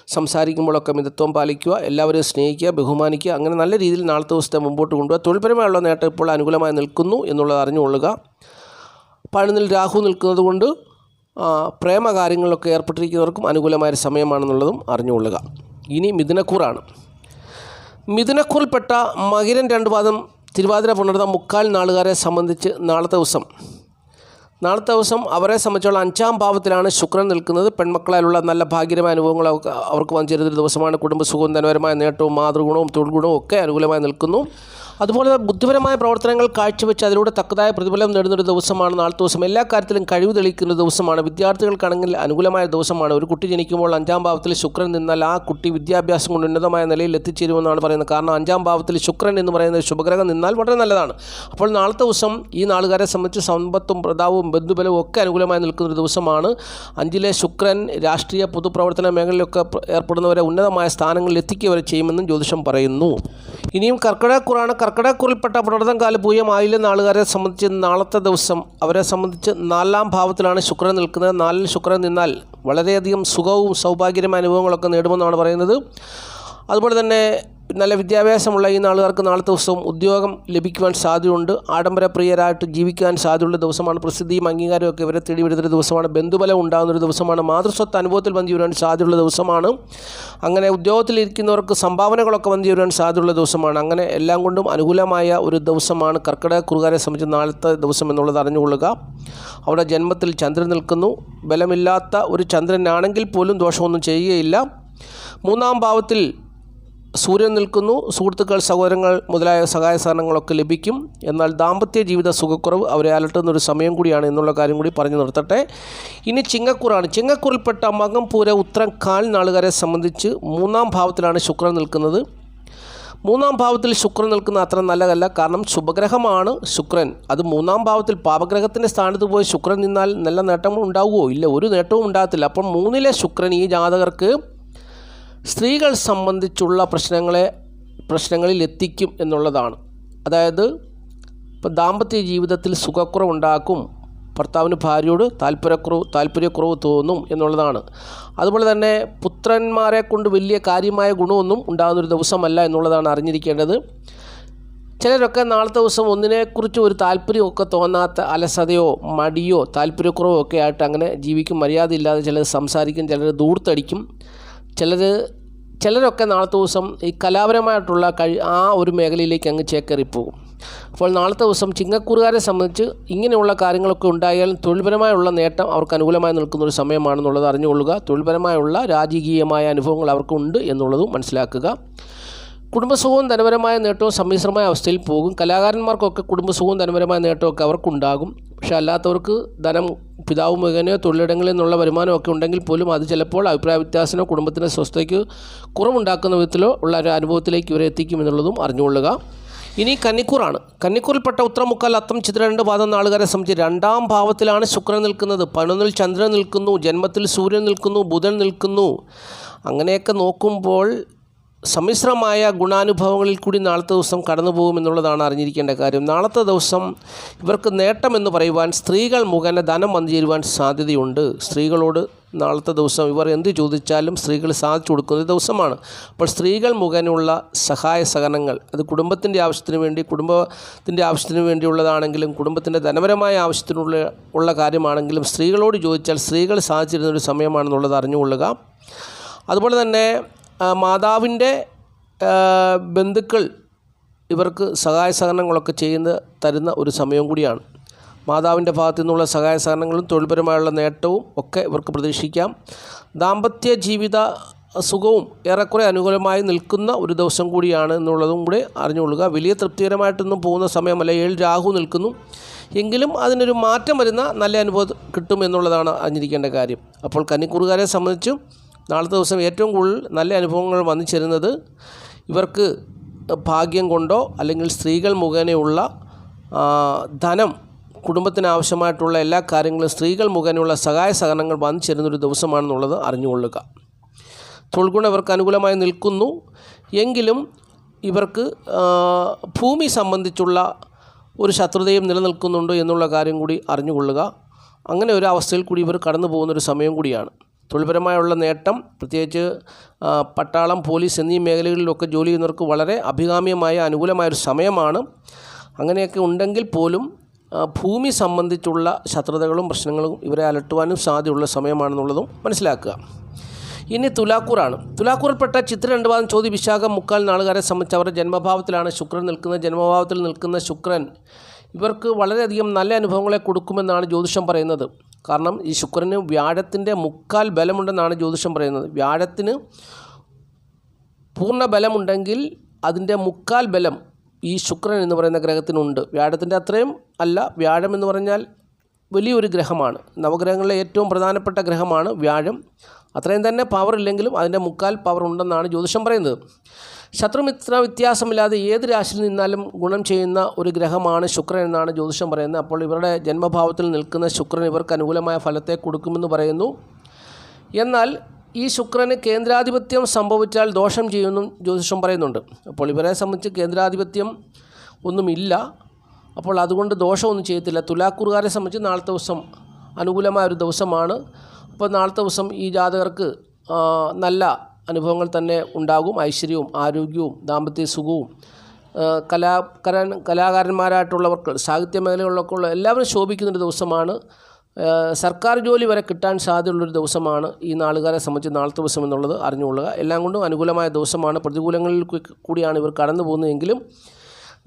സംസാരിക്കുമ്പോഴൊക്കെ മിതത്വം പാലിക്കുക. എല്ലാവരെയും സ്നേഹിക്കുക ബഹുമാനിക്കുക. അങ്ങനെ നല്ല രീതിയിൽ നാളത്തെ ദിവസത്തെ മുമ്പോട്ട് കൊണ്ടുപോകുക. തൊഴിൽപരമായുള്ള നേട്ടം ഇപ്പോൾ അനുകൂലമായി നിൽക്കുന്നു എന്നുള്ളത് അറിഞ്ഞുകൊള്ളുക. പഴുന്നിൽ രാഹു നിൽക്കുന്നത് കൊണ്ട് പ്രേമകാര്യങ്ങളിലൊക്കെ ഏർപ്പെട്ടിരിക്കുന്നവർക്കും അനുകൂലമായ സമയമാണെന്നുള്ളതും അറിഞ്ഞുകൊള്ളുക. ഇനി മിഥുനക്കൂറാണ്. മിഥുനക്കൂറിൽപ്പെട്ട മകിരൻ രണ്ട് പാദം തിരുവാതിര പുണർന്ന മുക്കാൽ നാളുകാരെ സംബന്ധിച്ച് നാളത്തെ ദിവസം. നാളത്തെ ദിവസം അവരെ സംബന്ധിച്ചുള്ള അഞ്ചാം ഭാവത്തിലാണ് ശുക്രൻ നിൽക്കുന്നത്. പെൺമക്കളാലുള്ള നല്ല ഭാഗ്യമായ അനുഭവങ്ങൾ അവർക്ക് വന്നു ചേരുന്നൊരു ദിവസമാണ്. കുടുംബസുഖവും ധനപരമായ നേട്ടവും മാതൃഗുണവും തൊഴിൽ ഗുണവും ഒക്കെ അനുകൂലമായി നിൽക്കുന്നു. അതുപോലെ ബുദ്ധിപരമായ പ്രവർത്തനങ്ങൾ കാഴ്ചവെച്ച് അതിലൂടെ തക്കതായ പ്രതിഫലം നേടുന്നൊരു ദിവസമാണ് നാളത്തെ ദിവസം. എല്ലാ കാര്യത്തിലും കഴിവ് തെളിയിക്കുന്ന ദിവസമാണ്. വിദ്യാർത്ഥികൾക്കാണെങ്കിൽ അനുകൂലമായ ദിവസമാണ്. ഒരു കുട്ടി ജനിക്കുമ്പോൾ അഞ്ചാം ഭാവത്തിൽ ശുക്രൻ നിന്നാൽ ആ കുട്ടി വിദ്യാഭ്യാസം കൊണ്ട് ഉന്നതമായ നിലയിൽ എത്തിച്ചേരുമെന്നാണ് പറയുന്നത്. കാരണം അഞ്ചാം ഭാവത്തിൽ ശുക്രൻ എന്ന് പറയുന്ന ശുഭഗ്രഹം നിന്നാൽ വളരെ നല്ലതാണ്. അപ്പോൾ നാളത്തെ ദിവസം ഈ നാളുകാരെ സംബന്ധിച്ച് സമ്പത്തും പ്രതാവും ബന്ധുബലവും ഒക്കെ അനുകൂലമായി നിൽക്കുന്ന ഒരു ദിവസമാണ്. അഞ്ചിലെ ശുക്രൻ രാഷ്ട്രീയ പൊതുപ്രവർത്തന മേഖലയിലൊക്കെ ഏർപ്പെടുന്നവരെ ഉന്നതമായ സ്ഥാനങ്ങളിൽ എത്തിക്കുക വരെ ചെയ്യുമെന്നും ജ്യോതിഷം പറയുന്നു. ഇനിയും കർക്കിടക കർക്കിടകക്കുറാണ് കർക്കിടകക്കുറിൽപ്പെട്ട പുണർതം കാല പൂയം ആയില്യം സംബന്ധിച്ച് നാളത്തെ ദിവസം അവരെ സംബന്ധിച്ച് നാലാം ഭാവത്തിലാണ് ശുക്രൻ നിൽക്കുന്നത്. നാലിൽ ശുക്രൻ നിന്നാൽ വളരെയധികം സുഖവും സൗഭാഗ്യമായ അനുഭവങ്ങളൊക്കെ നേടുമെന്നാണ് പറയുന്നത്. അതുപോലെ തന്നെ നല്ല വിദ്യാഭ്യാസമുള്ള ഈ നാളുകാർക്ക് നാളത്തെ ദിവസവും ഉദ്യോഗം ലഭിക്കുവാൻ സാധ്യതയുണ്ട്. ആഡംബരപ്രിയരായിട്ട് ജീവിക്കാൻ സാധ്യതയുള്ള ദിവസമാണ് പ്രസിദ്ധിയും അംഗീകാരവും ഒക്കെ ഇവരെ തേടി വരുന്നൊരു ദിവസമാണ്. ബന്ധുബലം ഉണ്ടാകുന്നൊരു ദിവസമാണ്. മാതൃസ്വത്ത് അനുഭവത്തിൽ വന്നു വരുവാൻ സാധ്യതയുള്ള ദിവസമാണ്. അങ്ങനെ ഉദ്യോഗത്തിലിരിക്കുന്നവർക്ക് സംഭാവനകളൊക്കെ വന്നു വരുവാൻ സാധ്യതയുള്ള ദിവസമാണ്. അങ്ങനെ എല്ലാം കൊണ്ടും അനുകൂലമായ ഒരു ദിവസമാണ് കർക്കിടക കുറുകാരെ സംബന്ധിച്ച് നാളത്തെ ദിവസം എന്നുള്ളത് അറിഞ്ഞുകൊള്ളുക. അവിടെ ജന്മത്തിൽ ചന്ദ്രൻ നിൽക്കുന്നു. ബലമില്ലാത്ത ഒരു ചന്ദ്രനാണെങ്കിൽ പോലും ദോഷമൊന്നും ചെയ്യുകയില്ല. മൂന്നാം ഭാവത്തിൽ സൂര്യൻ നിൽക്കുന്നു സുഹൃത്തുക്കൾ സഹോദരങ്ങൾ മുതലായ സഹായ സാധനങ്ങളൊക്കെ ലഭിക്കും. എന്നാൽ ദാമ്പത്യ ജീവിത സുഖക്കുറവ് അവരെ അലട്ടുന്ന ഒരു സമയം കൂടിയാണ് എന്നുള്ള കാര്യം കൂടി പറഞ്ഞു നിർത്തട്ടെ. ഇനി ചിങ്ങക്കൂറാണ്. ചിങ്ങക്കൂറിൽപ്പെട്ട മകം പൂര ഉത്തരം കാൽ നാളുകാരെ സംബന്ധിച്ച് മൂന്നാം ഭാവത്തിലാണ് ശുക്രൻ നിൽക്കുന്നത്. മൂന്നാം ഭാവത്തിൽ ശുക്രൻ നിൽക്കുന്ന അത്ര നല്ലതല്ല. കാരണം ശുഭഗ്രഹമാണ് ശുക്രൻ. അത് മൂന്നാം ഭാവത്തിൽ പാപഗ്രഹത്തിന്റെ സ്ഥാനത്ത് പോയി ശുക്രൻ നിന്നാൽ നല്ല നേട്ടം ഉണ്ടാവുമോ? ഇല്ല ഒരു നേട്ടവും ഉണ്ടാകത്തില്ല. അപ്പം മൂന്നിലെ ശുക്രൻ ഈ ജാതകർക്ക് സ്ത്രീകൾ സംബന്ധിച്ചുള്ള പ്രശ്നങ്ങളെ പ്രശ്നങ്ങളിൽ എത്തിക്കും എന്നുള്ളതാണ്. അതായത് ഇപ്പം ദാമ്പത്യ ജീവിതത്തിൽ സുഖക്കുറവുണ്ടാക്കും ഭർത്താവിന് ഭാര്യയോട് താല്പര്യക്കുറവ് താല്പര്യക്കുറവ് തോന്നും എന്നുള്ളതാണ്. അതുപോലെ തന്നെ പുത്രന്മാരെ കൊണ്ട് വലിയ കാര്യമായ ഗുണമൊന്നും ഉണ്ടാകുന്നൊരു ദിവസമല്ല എന്നുള്ളതാണ് അറിഞ്ഞിരിക്കേണ്ടത്. ചിലരൊക്കെ നാളത്തെ ദിവസം ഒന്നിനെക്കുറിച്ച് ഒരു താല്പര്യമൊക്കെ തോന്നാത്ത അലസതയോ മടിയോ താല്പര്യക്കുറവോ ഒക്കെ ആയിട്ട് അങ്ങനെ ജീവിക്കും. മര്യാദയില്ലാതെ ചിലർ സംസാരിക്കും ചിലർ ദൂർത്തടിക്കും ചിലർ ചിലരൊക്കെ നാളത്തെ ദിവസം ഈ കലാപരമായിട്ടുള്ള കഴി ആ ഒരു മേഖലയിലേക്ക് അങ്ങ് ചേക്കേറിപ്പോകും. അപ്പോൾ നാളത്തെ ദിവസം ചിങ്ങക്കൂറുകാരെ സംബന്ധിച്ച് ഇങ്ങനെയുള്ള കാര്യങ്ങളൊക്കെ ഉണ്ടായാലും തൊഴിൽപരമായുള്ള നേട്ടം അവർക്ക് അനുകൂലമായി നിൽക്കുന്ന ഒരു സമയമാണെന്നുള്ളത് അറിഞ്ഞുകൊള്ളുക. തൊഴിൽപരമായുള്ള രാജകീയമായ അനുഭവങ്ങൾ അവർക്കുണ്ട് എന്നുള്ളതും മനസ്സിലാക്കുക. കുടുംബസുഖവും ധനപരമായ നേട്ടവും സമ്മിശ്രമായ അവസ്ഥയിൽ പോകും. കലാകാരന്മാർക്കൊക്കെ കുടുംബസുഖവും ധനപരമായ നേട്ടമൊക്കെ അവർക്കുണ്ടാകും. പക്ഷെ അല്ലാത്തവർക്ക് ധനം പിതാവ് മുഖേനയോ തൊഴിലിടങ്ങളിൽ നിന്നുള്ള വരുമാനമൊക്കെ ഉണ്ടെങ്കിൽ പോലും അത് ചിലപ്പോൾ അഭിപ്രായ വ്യത്യാസനോ കുടുംബത്തിന്റെ സ്വസ്ഥയ്ക്ക് കുറവുണ്ടാക്കുന്ന വിധത്തിലോ ഉള്ള ഒരു അനുഭവത്തിലേക്ക് ഇവരെ എത്തിക്കും എന്നുള്ളതും അറിഞ്ഞുകൊള്ളുക. ഇനി കന്നിക്കൂറാണ്. കന്നിക്കൂറിൽപ്പെട്ട ഉത്തരമുക്കാൽ അത്തം ചിത്ര രണ്ട് പാദം നാളുകാരെ സംബന്ധിച്ച് രണ്ടാം ഭാവത്തിലാണ് ശുക്രൻ നിൽക്കുന്നത്. പതിനൊന്നിൽ ചന്ദ്രൻ നിൽക്കുന്നു ജന്മത്തിൽ സൂര്യൻ നിൽക്കുന്നു ബുധൻ നിൽക്കുന്നു. അങ്ങനെയൊക്കെ നോക്കുമ്പോൾ സമ്മിശ്രമായ ഗുണാനുഭവങ്ങളിൽ കൂടി നാളത്തെ ദിവസം കടന്നു പോകുമെന്നുള്ളതാണ് അറിഞ്ഞിരിക്കേണ്ട കാര്യം. നാളത്തെ ദിവസം ഇവർക്ക് നേട്ടമെന്ന് പറയുവാൻ സ്ത്രീകൾ മുഖേന ധനം വന്നു ചേരുവാൻ സാധ്യതയുണ്ട്. സ്ത്രീകളോട് നാളത്തെ ദിവസം ഇവർ എന്ത് ചോദിച്ചാലും സ്ത്രീകൾ സാധിച്ചു കൊടുക്കുന്ന ദിവസമാണ്. അപ്പോൾ സ്ത്രീകൾ മുഖേനയുള്ള സഹായ സഹനങ്ങൾ അത് കുടുംബത്തിന്റെ ആവശ്യത്തിന് വേണ്ടി കുടുംബത്തിന്റെ ആവശ്യത്തിന് വേണ്ടിയുള്ളതാണെങ്കിലും കുടുംബത്തിന്റെ ധനപരമായ ആവശ്യത്തിനുള്ള ഉള്ള കാര്യമാണെങ്കിലും സ്ത്രീകളോട് ചോദിച്ചാൽ സ്ത്രീകൾ സാധിച്ചിരുന്ന ഒരു സമയമാണെന്നുള്ളത് അറിഞ്ഞുകൊള്ളുക. അതുപോലെ തന്നെ മാതാവിന്റെ ബന്ധുക്കൾ ഇവർക്ക് സഹായ സഹകരണങ്ങളൊക്കെ ചെയ്യുന്ന തരുന്ന ഒരു സമയം കൂടിയാണ്. മാതാവിന്റെ ഭാഗത്തു നിന്നുള്ള സഹായ സഹകരണങ്ങളും തൊഴിൽപരമായുള്ള നേട്ടവും ഒക്കെ ഇവർക്ക് പ്രതീക്ഷിക്കാം. ദാമ്പത്യ ജീവിത സുഖവും ഏറെക്കുറെ അനുകൂലമായി നിൽക്കുന്ന ഒരു ദിവസം കൂടിയാണ് എന്നുള്ളതും കൂടെ അറിഞ്ഞുകൊള്ളുക. വലിയ തൃപ്തികരമായിട്ടൊന്നും പോകുന്ന സമയമല്ല. ഏഴ് രാഹു നിൽക്കുന്നു. എങ്കിലും അതിനൊരു മാറ്റം വരുന്ന നല്ല അനുഭവം കിട്ടും എന്നുള്ളതാണ് അറിഞ്ഞിരിക്കേണ്ട കാര്യം. അപ്പോൾ കന്നിക്കുറുകാരെ സംബന്ധിച്ചും നാളത്തെ ദിവസം ഏറ്റവും കൂടുതൽ നല്ല അനുഭവങ്ങൾ വന്നു ചേരുന്നത് ഇവർക്ക് ഭാഗ്യം കൊണ്ടോ അല്ലെങ്കിൽ സ്ത്രീകൾ മുഖേനയുള്ള ധനം കുടുംബത്തിന് ആവശ്യമായിട്ടുള്ള എല്ലാ കാര്യങ്ങളും സ്ത്രീകൾ മുഖേനയുള്ള സഹായ സഹകരണങ്ങൾ വന്നു ചേരുന്നൊരു ദിവസമാണെന്നുള്ളത് അറിഞ്ഞുകൊള്ളുക. തൊഴിൽഗുണം ഇവർക്ക് അനുകൂലമായി നിൽക്കുന്നു. എങ്കിലും ഇവർക്ക് ഭൂമി സംബന്ധിച്ചുള്ള ഒരു ശത്രുതയും നിലനിൽക്കുന്നുണ്ടോ എന്നുള്ള കാര്യം കൂടി അറിഞ്ഞുകൊള്ളുക. അങ്ങനെ ഒരു അവസ്ഥയിൽ കൂടി ഇവർ കടന്നു പോകുന്നൊരു സമയം കൂടിയാണ്. തൊഴിൽപരമായുള്ള നേട്ടം പ്രത്യേകിച്ച് പട്ടാളം പോലീസ് എന്നീ മേഖലകളിലൊക്കെ ജോലി ചെയ്യുന്നവർക്ക് വളരെ അഭികാമ്യമായ അനുകൂലമായൊരു സമയമാണ്. അങ്ങനെയൊക്കെ ഉണ്ടെങ്കിൽ പോലും ഭൂമി സംബന്ധിച്ചുള്ള ശത്രുതകളും പ്രശ്നങ്ങളും ഇവരെ അലട്ടുവാനും സാധ്യതയുള്ള സമയമാണെന്നുള്ളതും മനസ്സിലാക്കുക. ഇനി തുലാക്കൂറാണ്. തുലാക്കൂറിൽപ്പെട്ട ചിത്ര രണ്ടുപാദം ചോദ്യ വിശാഖം മുക്കാൽ നാളുകാരെ സംബന്ധിച്ച് അവരുടെ ജന്മഭാവത്തിലാണ് ശുക്രൻ നിൽക്കുന്നത്. ജന്മഭാവത്തിൽ നിൽക്കുന്ന ശുക്രൻ ഇവർക്ക് വളരെയധികം നല്ല അനുഭവങ്ങളെ കൊടുക്കുമെന്നാണ് ജ്യോതിഷം പറയുന്നത്. കാരണം ഈ ശുക്രന് വ്യാഴത്തിന്റെ മുക്കാൽ ബലമുണ്ടെന്നാണ് ജ്യോതിഷം പറയുന്നത്. വ്യാഴത്തിന് പൂർണ ബലമുണ്ടെങ്കിൽ അതിന്റെ മുക്കാൽ ബലം ഈ ശുക്രൻ എന്ന് പറയുന്ന ഗ്രഹത്തിനുണ്ട്. വ്യാഴത്തിന്റെ അത്രയും അല്ല വ്യാഴം എന്ന് പറഞ്ഞാൽ വലിയൊരു ഗ്രഹമാണ്. നവഗ്രഹങ്ങളിലെ ഏറ്റവും പ്രധാനപ്പെട്ട ഗ്രഹമാണ് വ്യാഴം. അത്രയും തന്നെ പവർ ഇല്ലെങ്കിലും അതിന്റെ മുക്കാൽ പവർ ഉണ്ടെന്നാണ് ജ്യോതിഷം പറയുന്നത്. ശത്രുമിത്ര വ്യത്യാസമില്ലാതെ ഏത് രാശിയിൽ നിന്നാലും ഗുണം ചെയ്യുന്ന ഒരു ഗ്രഹമാണ് ശുക്രൻ എന്നാണ് ജ്യോതിഷം പറയുന്നത്. അപ്പോൾ ഇവരുടെ ജന്മഭാവത്തിൽ നിൽക്കുന്ന ശുക്രൻ ഇവർക്ക് അനുകൂലമായ ഫലത്തെ കൊടുക്കുമെന്ന് പറയുന്നു. എന്നാൽ ഈ ശുക്രന് കേന്ദ്രാധിപത്യം സംഭവിച്ചാൽ ദോഷം ചെയ്യുമെന്നും ജ്യോതിഷം പറയുന്നുണ്ട്. അപ്പോൾ ഇവരെ സംബന്ധിച്ച് കേന്ദ്രാധിപത്യം ഒന്നുമില്ല. അപ്പോൾ അതുകൊണ്ട് ദോഷമൊന്നും ചെയ്യത്തില്ല. തുലാക്കൂറുകാരെ സംബന്ധിച്ച് നാളത്തെ ദിവസം അനുകൂലമായ ഒരു ദിവസമാണ്. അപ്പോൾ നാളത്തെ ദിവസം ഈ ജാതകർക്ക് നല്ല അനുഭവങ്ങൾ തന്നെ ഉണ്ടാകും. ഐശ്വര്യവും ആരോഗ്യവും ദാമ്പത്യ സുഖവും. കലാകരൻ കലാകാരന്മാരായിട്ടുള്ളവർക്ക് സാഹിത്യ മേഖലകളിലൊക്കെ ഉള്ള എല്ലാവരും ശോഭിക്കുന്നൊരു ദിവസമാണ്. സർക്കാർ ജോലി വരെ കിട്ടാൻ സാധ്യതയുള്ളൊരു ദിവസമാണ് ഈ നാളുകാരെ സംബന്ധിച്ച് നാളത്തെ ദിവസം എന്നുള്ളത് അറിഞ്ഞുകൊള്ളുക. എല്ലാം കൊണ്ടും അനുകൂലമായ ദിവസമാണ്. പ്രതികൂലങ്ങളിൽ കൂടിയാണ് ഇവർ കടന്നു പോകുന്നതെങ്കിലും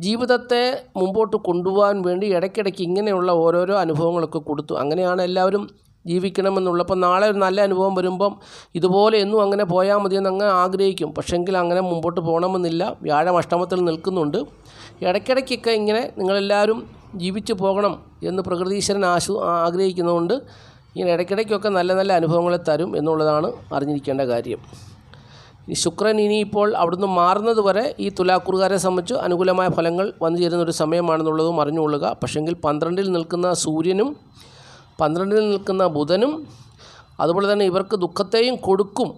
ജീവിതത്തെ മുമ്പോട്ട് കൊണ്ടുപോകാൻ വേണ്ടി ഇടയ്ക്കിടയ്ക്ക് ഇങ്ങനെയുള്ള ഓരോരോ അനുഭവങ്ങളൊക്കെ കൊടുത്തു. അങ്ങനെയാണ് എല്ലാവരും ജീവിക്കണമെന്നുള്ള അപ്പോൾ നാളെ ഒരു നല്ല അനുഭവം വരുമ്പം ഇതുപോലെ എന്നും അങ്ങനെ പോയാൽ മതിയെന്ന് അങ്ങ് ആഗ്രഹിക്കും. പക്ഷെങ്കിൽ അങ്ങനെ മുമ്പോട്ട് പോകണമെന്നില്ല. വ്യാഴം അഷ്ടമത്തിൽ നിൽക്കുന്നുണ്ട്. ഇടയ്ക്കിടയ്ക്കൊക്കെ ഇങ്ങനെ നിങ്ങളെല്ലാവരും ജീവിച്ചു പോകണം എന്ന് പ്രകൃതീശ്വരൻ ആശു ആഗ്രഹിക്കുന്നതുകൊണ്ട് ഇങ്ങനെ ഇടയ്ക്കിടയ്ക്കൊക്കെ നല്ല നല്ല അനുഭവങ്ങളെ തരും എന്നുള്ളതാണ് അറിഞ്ഞിരിക്കേണ്ട കാര്യം. ഈ ശുക്രൻ ഇനിയിപ്പോൾ അവിടുന്ന് മാറുന്നത് വരെ ഈ തുലാക്കുറുകാരെ സംബന്ധിച്ച് അനുകൂലമായ ഫലങ്ങൾ വന്നു ചേരുന്ന ഒരു സമയമാണെന്നുള്ളതും അറിഞ്ഞുകൊള്ളുക. പക്ഷെങ്കിൽ പന്ത്രണ്ടിൽ നിൽക്കുന്ന സൂര്യനും പന്ത്രണ്ടിൽ നിൽക്കുന്ന ബുധനും അതുപോലെ തന്നെ ഇവർക്ക് ദുഃഖത്തെയും കൊടുക്കും.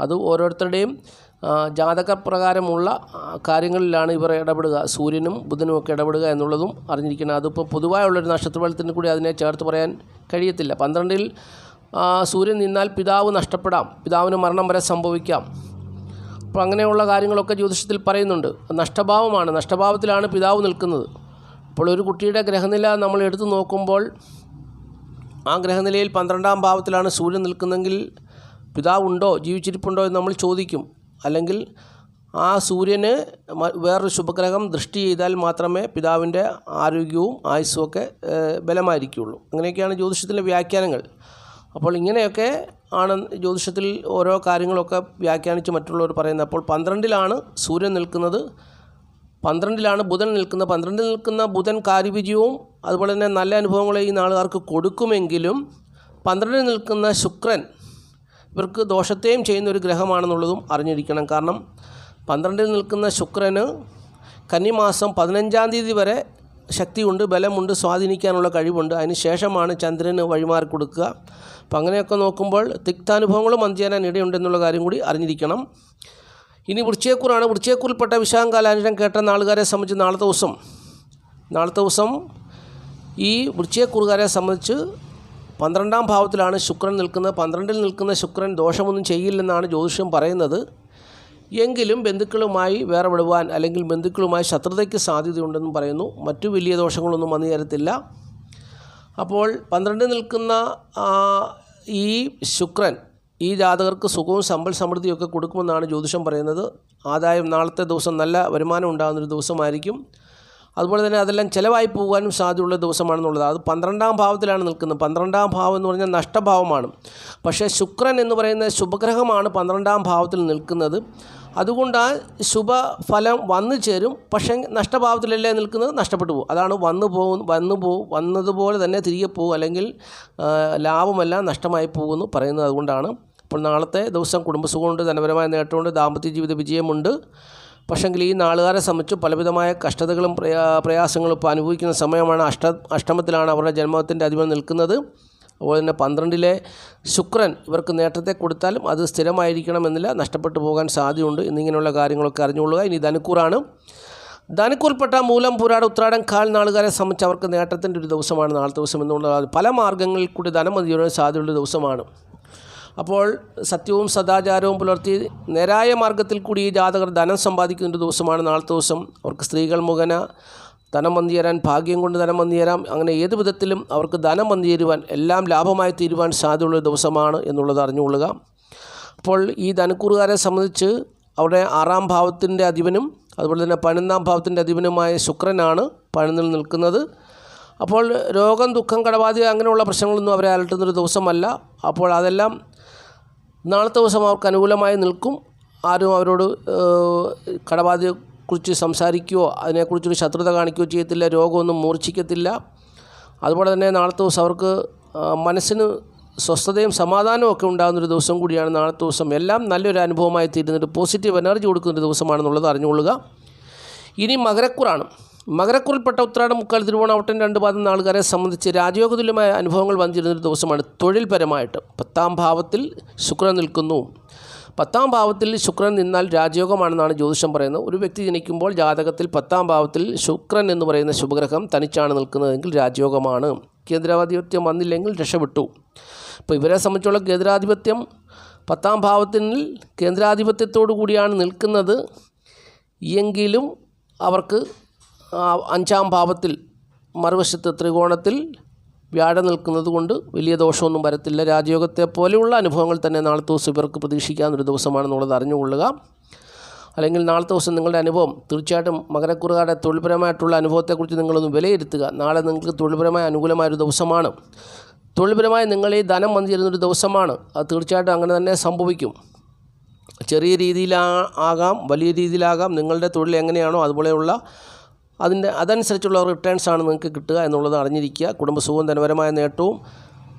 അത് ഓരോരുത്തരുടെയും ജാതക ജാതകപ്രകാരമുള്ള കാര്യങ്ങളിലാണ് ഇവർ ഇടപെടുക. സൂര്യനും ബുധനും ഒക്കെ ഇടപെടുക എന്നുള്ളതും അറിഞ്ഞിരിക്കണം. അതിപ്പോൾ പൊതുവായുള്ളൊരു നക്ഷത്രഫലത്തിന് കൂടി അതിനെ ചേർത്ത് പറയാൻ കഴിയത്തില്ല. പന്ത്രണ്ടിൽ സൂര്യൻ നിന്നാൽ പിതാവ് നഷ്ടപ്പെടാം. പിതാവിന് മരണം വരെ സംഭവിക്കാം. അപ്പോൾ അങ്ങനെയുള്ള കാര്യങ്ങളൊക്കെ ജ്യോതിഷത്തിൽ പറയുന്നുണ്ട്. നഷ്ടഭാവമാണ്. നഷ്ടഭാവത്തിലാണ് പിതാവ് നിൽക്കുന്നത്. അപ്പോൾ ഒരു കുട്ടിയുടെ ഗ്രഹനില നമ്മൾ എടുത്തു നോക്കുമ്പോൾ ആ ഗ്രഹനിലയിൽ പന്ത്രണ്ടാം ഭാവത്തിലാണ് സൂര്യൻ നിൽക്കുന്നതെങ്കിൽ പിതാവുണ്ടോ ജീവിച്ചിരിപ്പുണ്ടോ എന്ന് നമ്മൾ ചോദിക്കും. അല്ലെങ്കിൽ ആ സൂര്യന് വേറൊരു ശുഭഗ്രഹം ദൃഷ്ടി ചെയ്താൽ മാത്രമേ പിതാവിന്റെ ആരോഗ്യവും ആയുസ്സും ഒക്കെ ബലമായിരിക്കുകയുള്ളൂ അങ്ങനെയൊക്കെയാണ് ജ്യോതിഷത്തിലെ വ്യാഖ്യാനങ്ങൾ. അപ്പോൾ ഇങ്ങനെയൊക്കെ ആണ് ജ്യോതിഷത്തിൽ ഓരോ കാര്യങ്ങളൊക്കെ വ്യാഖ്യാനിച്ച് മറ്റുള്ളവർ പറയുന്നത്. അപ്പോൾ പന്ത്രണ്ടിലാണ് സൂര്യൻ നിൽക്കുന്നത്. പന്ത്രണ്ടിലാണ് ബുധൻ നിൽക്കുന്നത് പന്ത്രണ്ടിൽ നിൽക്കുന്ന ബുധൻ കാര്യവിജയവും അതുപോലെ തന്നെ നല്ല അനുഭവങ്ങളെ ഈ നാളുകാർക്ക് കൊടുക്കുമെങ്കിലും പന്ത്രണ്ടിൽ നിൽക്കുന്ന ശുക്രൻ ഇവർക്ക് ദോഷത്തെയും ചെയ്യുന്ന ഒരു ഗ്രഹമാണെന്നുള്ളതും അറിഞ്ഞിരിക്കണം. കാരണം പന്ത്രണ്ടിൽ നിൽക്കുന്ന ശുക്രന് കന്നിമാസം പതിനഞ്ചാം തീയതി വരെ ശക്തിയുണ്ട് ബലമുണ്ട് സ്വാധീനിക്കാനുള്ള കഴിവുണ്ട്. അതിന് ശേഷമാണ് ചന്ദ്രന് വഴിമാറി കൊടുക്കുക. അപ്പം അങ്ങനെയൊക്കെ നോക്കുമ്പോൾ തിക്താനുഭവങ്ങളും വന്നു ഇടയുണ്ടെന്നുള്ള കാര്യം കൂടി അറിഞ്ഞിരിക്കണം. ഇനി വൃശ്ചയക്കൂറാണ് വൃശ്ചയക്കൂറിൽപ്പെട്ട വിശാഖം കാലാനുരം കേട്ട നാളുകാരെ സംബന്ധിച്ച് നാളത്തെ ദിവസം നാളത്തെ ദിവസം ഈ വൃശ്ചയക്കൂറുകാരെ സംബന്ധിച്ച് പന്ത്രണ്ടാം ഭാവത്തിലാണ് ശുക്രൻ നിൽക്കുന്നത്. പന്ത്രണ്ടിൽ നിൽക്കുന്ന ശുക്രൻ ദോഷമൊന്നും ചെയ്യില്ലെന്നാണ് ജ്യോതിഷം പറയുന്നത്. എങ്കിലും ബന്ധുക്കളുമായി വേറെ വിടുവാൻ അല്ലെങ്കിൽ ബന്ധുക്കളുമായി ശത്രുതയ്ക്ക് സാധ്യതയുണ്ടെന്നും പറയുന്നു. മറ്റു വലിയ ദോഷങ്ങളൊന്നും വന്നു തരത്തില്ല അപ്പോൾ പന്ത്രണ്ടിൽ നിൽക്കുന്ന ഈ ശുക്രൻ ഈ ജാതകർക്ക് സുഖവും സമ്പൽ സമൃദ്ധിയൊക്കെ കൊടുക്കുമെന്നാണ് ജ്യോതിഷം പറയുന്നത്. ആദായം നാളത്തെ ദിവസം നല്ല വരുമാനം ഉണ്ടാകുന്നൊരു ദിവസമായിരിക്കും. അതുപോലെ തന്നെ അതെല്ലാം ചിലവായി പോകാനും സാധ്യതയുള്ള ദിവസമാണെന്നുള്ളത്. അത് പന്ത്രണ്ടാം ഭാവത്തിലാണ് നിൽക്കുന്നത്. പന്ത്രണ്ടാം ഭാവം എന്ന് പറഞ്ഞാൽ നഷ്ടഭാവമാണ്. പക്ഷേ ശുക്രൻ എന്ന് പറയുന്ന ശുഭഗ്രഹമാണ് പന്ത്രണ്ടാം ഭാവത്തിൽ നിൽക്കുന്നത്. അതുകൊണ്ട് ആ ശുഭഫലം വന്നു ചേരും പക്ഷേ നഷ്ടഭാവത്തിലല്ലേ നിൽക്കുന്നത്? നഷ്ടപ്പെട്ടു പോകും. അതാണ് വന്നു പോകും വന്നു പോകും വന്നതുപോലെ തന്നെ തിരികെ പോകും അല്ലെങ്കിൽ ലാഭമെല്ലാം നഷ്ടമായി പോകുമെന്ന് പറയുന്നത് അതുകൊണ്ടാണ്. അപ്പോൾ നാളത്തെ ദിവസം കുടുംബസുഖമുണ്ട് ധനപരമായ നേട്ടമുണ്ട് ദാമ്പത്യ ജീവിത വിജയമുണ്ട്. പക്ഷെങ്കിൽ ഈ നാളുകാരെ സംബന്ധിച്ച് പലവിധമായ കഷ്ടതകളും പ്രയാ പ്രയാസങ്ങളും ഇപ്പോൾ അനുഭവിക്കുന്ന സമയമാണ്. അഷ്ട അഷ്ടമത്തിലാണ് അവരുടെ ജന്മത്തിന്റെ അധികം നിൽക്കുന്നത്. അതുപോലെ തന്നെ പന്ത്രണ്ടിലെ ശുക്രൻ ഇവർക്ക് നേട്ടത്തെ കൊടുത്താലും അത് സ്ഥിരമായിരിക്കണമെന്നില്ല നഷ്ടപ്പെട്ടു പോകാൻ സാധ്യതയുണ്ട് എന്നിങ്ങനെയുള്ള കാര്യങ്ങളൊക്കെ അറിഞ്ഞുകൊള്ളുക. ഇനി ധനുക്കൂറാണ്. ധനുക്കൂർപ്പെട്ട മൂലം പുരാട ഉത്രാടം കാൽ നാളുകാരെ സംബന്ധിച്ച് അവർക്ക് നേട്ടത്തിന്റെ ഒരു ദിവസമാണ് നാളത്തെ ദിവസം എന്നുള്ളത് പല മാർഗങ്ങളിൽ കൂടി ധനം മതിയുടെ സാധ്യതയുള്ള ദിവസമാണ്. അപ്പോൾ സത്യവും സദാചാരവും പുലർത്തി നേരായ മാർഗത്തിൽ കൂടി ഈ ജാതകർ ധനം സമ്പാദിക്കുന്ന ദിവസമാണ് നാളത്തെ ദിവസം. അവർക്ക് സ്ത്രീകൾ മുഖേന ധനം വന്നു ചേരാൻ ഭാഗ്യം കൊണ്ട് ധനം വന്നു ചേരാം അങ്ങനെ ഏത് വിധത്തിലും അവർക്ക് ധനം വന്നു ചേരുവാൻ എല്ലാം ലാഭമായി തീരുവാൻ സാധ്യതയുള്ള ദിവസമാണ് എന്നുള്ളത് അറിഞ്ഞുകൊള്ളുക. അപ്പോൾ ഈ ധനക്കൂറുകാരെ സംബന്ധിച്ച് അവിടെ ആറാം ഭാവത്തിന്റെ അധിപനും അതുപോലെ തന്നെ പതിനൊന്നാം ഭാവത്തിന്റെ അധിപനുമായ ശുക്രനാണ് പതിനൊന്നിൽ നിൽക്കുന്നത്. അപ്പോൾ രോഗം ദുഃഖം കടബാധ്യത അങ്ങനെയുള്ള പ്രശ്നങ്ങളൊന്നും അവരെ അലട്ടുന്നൊരു ദിവസമല്ല. അപ്പോൾ അതെല്ലാം നാളത്തെ ദിവസം അവർക്ക് അനുകൂലമായി നിൽക്കും. ആരും അവരോട് ഏഹ്, കടബാധ്യത കുറിച്ച് സംസാരിക്കുകയോ അതിനെക്കുറിച്ചൊരു ശത്രുത കാണിക്കുകയോ ചെയ്യത്തില്ല രോഗമൊന്നും മൂർച്ഛിക്കത്തില്ല. അതുപോലെ തന്നെ നാളത്തെ ദിവസം അവർക്ക് മനസ്സിന് സ്വസ്ഥതയും സമാധാനവും ഒക്കെ ഉണ്ടാകുന്നൊരു ദിവസം കൂടിയാണ് നാളത്തെ ദിവസം. എല്ലാം നല്ലൊരു അനുഭവമായി തീരുന്നൊരു പോസിറ്റീവ് എനർജി കൊടുക്കുന്നൊരു ദിവസമാണെന്നുള്ളത് അറിഞ്ഞുകൊള്ളുക. ഇനി മകരക്കുറാണ്. മകരക്കുറിൽപ്പെട്ട ഉത്രാടം മുക്കാൽ തിരുവോണാവട്ടം രണ്ട് പാദം നാളുകാരെ സംബന്ധിച്ച് രാജയോഗതുല്യമായ അനുഭവങ്ങൾ വന്നിരുന്നൊരു ദിവസമാണ് തൊഴിൽപരമായിട്ട്. പത്താം ഭാവത്തിൽ ശുക്രൻ നിൽക്കുന്നു. പത്താം ഭാവത്തിൽ ശുക്രൻ നിന്നാൽ രാജയോഗമാണെന്നാണ് ജ്യോതിഷം പറയുന്നത്. ഒരു വ്യക്തി ജനിക്കുമ്പോൾ ജാതകത്തിൽ പത്താം ഭാവത്തിൽ ശുക്രൻ എന്ന് പറയുന്ന ശുഭഗ്രഹം തനിച്ചാണ് നിൽക്കുന്നതെങ്കിൽ രാജയോഗമാണ്. കേന്ദ്രാധിപത്യം വന്നില്ലെങ്കിൽ രക്ഷപ്പെട്ടു. അപ്പോൾ ഇവരെ സംബന്ധിച്ചുള്ള കേന്ദ്രാധിപത്യം പത്താം ഭാവത്തിൽ കേന്ദ്രാധിപത്യത്തോടു കൂടിയാണ് നിൽക്കുന്നത്. എങ്കിലും അവർക്ക് അഞ്ചാം ഭാവത്തിൽ മറുവശത്ത് ത്രികോണത്തിൽ വ്യാഴം നിൽക്കുന്നത് കൊണ്ട് വലിയ ദോഷമൊന്നും വരത്തില്ല. രാജയോഗത്തെ പോലെയുള്ള അനുഭവങ്ങൾ തന്നെ നാളത്തെ ദിവസം ഇവർക്ക് പ്രതീക്ഷിക്കാവുന്നൊരു ദിവസമാണെന്നുള്ളത് അറിഞ്ഞുകൊള്ളുക. അല്ലെങ്കിൽ നാളത്തെ ദിവസം നിങ്ങളുടെ അനുഭവം തീർച്ചയായിട്ടും മകരക്കുറുകാരുടെ തൊഴിൽപരമായിട്ടുള്ള അനുഭവത്തെക്കുറിച്ച് നിങ്ങളൊന്ന് വിലയിരുത്തുക. നാളെ നിങ്ങൾക്ക് തൊഴിൽപരമായ അനുകൂലമായൊരു ദിവസമാണ്. തൊഴിൽപരമായി നിങ്ങളീ ധനം വന്നു ചേരുന്നൊരു ദിവസമാണ്. അത് തീർച്ചയായിട്ടും അങ്ങനെ തന്നെ സംഭവിക്കും. ചെറിയ രീതിയിലാ ആകാം വലിയ രീതിയിലാകാം. നിങ്ങളുടെ തൊഴിൽ എങ്ങനെയാണോ അതുപോലെയുള്ള അതിന്റെ അതനുസരിച്ചുള്ള റിട്ടേൺസ് ആണ് നിങ്ങൾക്ക് കിട്ടുക എന്നുള്ളത് അറിഞ്ഞിരിക്കുക. കുടുംബസുഖവും ധനപരമായ നേട്ടവും